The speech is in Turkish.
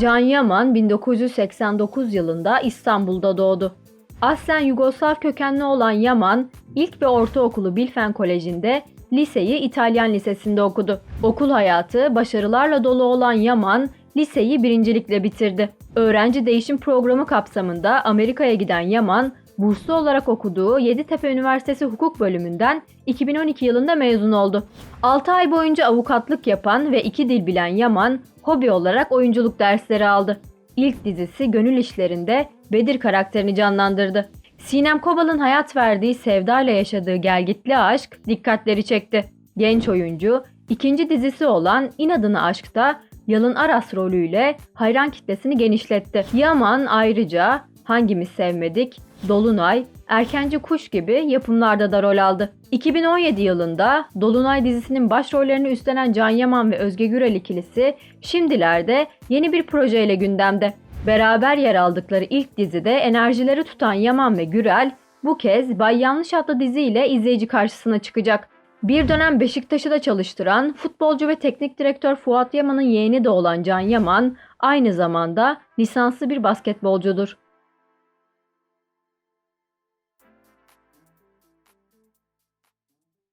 Can Yaman 1989 yılında İstanbul'da doğdu. Aslen Yugoslav kökenli olan Yaman, ilk ve ortaokulu Bilfen Koleji'nde, liseyi İtalyan Lisesi'nde okudu. Okul hayatı başarılarla dolu olan Yaman, liseyi birincilikle bitirdi. Öğrenci değişim programı kapsamında Amerika'ya giden Yaman, burslu olarak okuduğu Yeditepe Üniversitesi Hukuk Bölümünden 2012 yılında mezun oldu. 6 ay boyunca avukatlık yapan ve iki dil bilen Yaman, hobi olarak oyunculuk dersleri aldı. İlk dizisi Gönül İşlerinde Bedir karakterini canlandırdı. Sinem Kobal'ın hayat verdiği Sevda ile yaşadığı gelgitli aşk dikkatleri çekti. Genç oyuncu, ikinci dizisi olan İnadına Aşk'ta Yalın Aras rolüyle hayran kitlesini genişletti. Yaman ayrıca Hangimiz Sevmedik, Dolunay, Erkenci Kuş gibi yapımlarda da rol aldı. 2017 yılında Dolunay dizisinin başrollerini üstlenen Can Yaman ve Özge Gürel ikilisi şimdilerde yeni bir projeyle gündemde. Beraber yer aldıkları ilk dizide enerjileri tutan Yaman ve Gürel bu kez Bay Yanlış adlı diziyle izleyici karşısına çıkacak. Bir dönem Beşiktaş'ı da çalıştıran futbolcu ve teknik direktör Fuat Yaman'ın yeğeni de olan Can Yaman aynı zamanda lisanslı bir basketbolcudur.